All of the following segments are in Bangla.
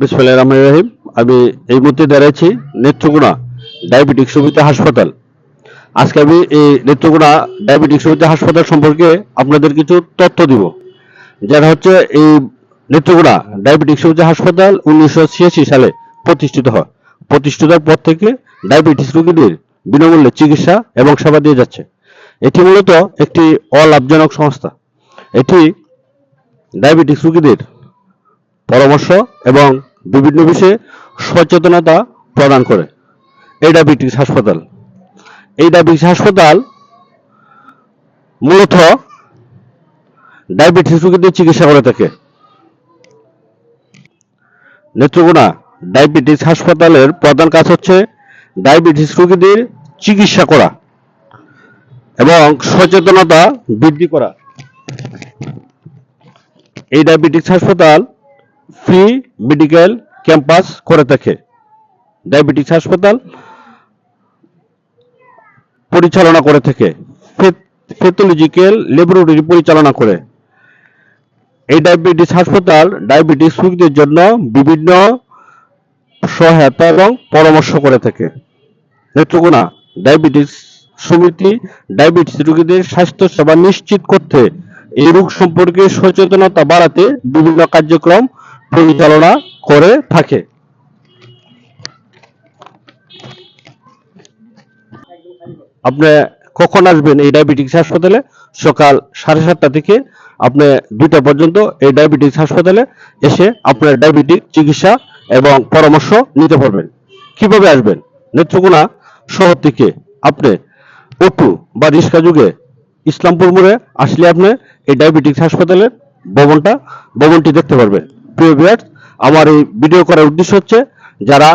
বিসমিল্লাহ রহমান রহিম। আমি এই মুহূর্তে দাঁড়িয়েছি নেত্রকোনা ডায়াবেটিক সুবিধা হাসপাতাল। আজকে আমি এই নেত্রকোনা ডায়াবেটিক সুবিধা হাসপাতাল সম্পর্কে আপনাদের কিছু তথ্য দিব। যারা হচ্ছে এই নেত্রকোনা ডায়াবেটিক সুবিধা হাসপাতাল উনিশশো ছিয়াশি সালে প্রতিষ্ঠিত হয়। প্রতিষ্ঠিতার পর থেকে ডায়াবেটিস রোগীদের বিনামূল্যে চিকিৎসা এবং সেবা দিয়ে যাচ্ছে। এটি মূলত একটি অলাভজনক সংস্থা। এটি ডায়াবেটিস রোগীদের পরামর্শ এবং বিভিন্ন বিষয়ে সচেতনতা প্রদান করে। এই ডায়াবেটিস হাসপাতাল। এই ডায়াবেটিস হাসপাতাল মূলত ডায়াবেটিস রোগীদের চিকিৎসা করে থাকে। নেত্রকোনা ডায়াবেটিস হাসপাতালের প্রধান কাজ হচ্ছে ডায়াবেটিস রোগীদের চিকিৎসা করা এবং সচেতনতা বৃদ্ধি করা। এই ডায়াবেটিস হাসপাতাল ফ্রি মেডিকেল ক্যাম্পাস করে থাকে। ডায়াবেটিস হাসপাতাল পরিচালনা করে থাকে। প্যাথোলজিক্যাল ল্যাবরেটরি পরিচালনা করে। এই ডায়াবেটিস হাসপাতাল ডায়াবেটিস রোগীদের জন্য বিভিন্ন সহায়তা এবং পরামর্শ করে থাকে। নেত্রকোনা ডায়াবেটিস সমিতি ডায়াবেটিস রোগীদের স্বাস্থ্য সেবা নিশ্চিত করতে এই রোগ সম্পর্কে সচেতনতা বাড়াতে বিভিন্ন কার্যক্রম পরিচালনা করে থাকে। আপনি কখন আসবেন এই ডায়াবেটিস হাসপাতালে? সকাল সাড়ে সাতটা থেকে আপনি দুইটা পর্যন্ত এই ডায়াবেটিস হাসপাতালে এসে আপনার ডায়াবেটিক চিকিৎসা এবং পরামর্শ নিতে পারবেন। কীভাবে আসবেন? নেত্রকোনা শহর থেকে আপনি অটু বা রিক্সা যুগে ইসলামপুর মোড়ে আসলে আপনি এই ডায়াবেটিস হাসপাতালের ভবনটা, ভবনটি দেখতে পারবেন। প্রিয় আমার এই ভিডিও করার উদ্দেশ্য হচ্ছে, যারা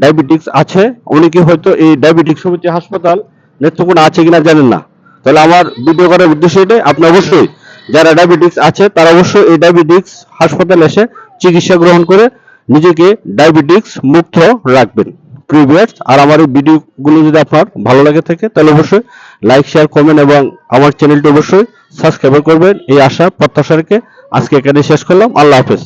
ডায়াবেটিক্স আছে, অনেকে হয়তো এই ডায়াবেটিক সমিতি হাসপাতাল নেত্রকোনা আছে কিনা জানেন না। তাহলে আমার ভিডিও করার উদ্দেশ্য এটাই, আপনি অবশ্যই যারা ডায়াবেটিক্স আছে, তারা অবশ্যই এই ডায়াবেটিক্স হাসপাতালে এসে চিকিৎসা গ্রহণ করে নিজেকে ডায়াবেটিক্স মুক্ত রাখবেন। প্রিভিয়াস আর আমার এই ভিডিওগুলো যদি আপনার ভালো লাগে থাকে, তাহলে অবশ্যই লাইক শেয়ার কমেন্ট এবং আমার চ্যানেলটি অবশ্যই সাবস্ক্রাইব করবেন। এই আশা, প্রত্যাশা রেখে আজকে এখানে শেষ করলাম। আল্লাহ হাফেজ।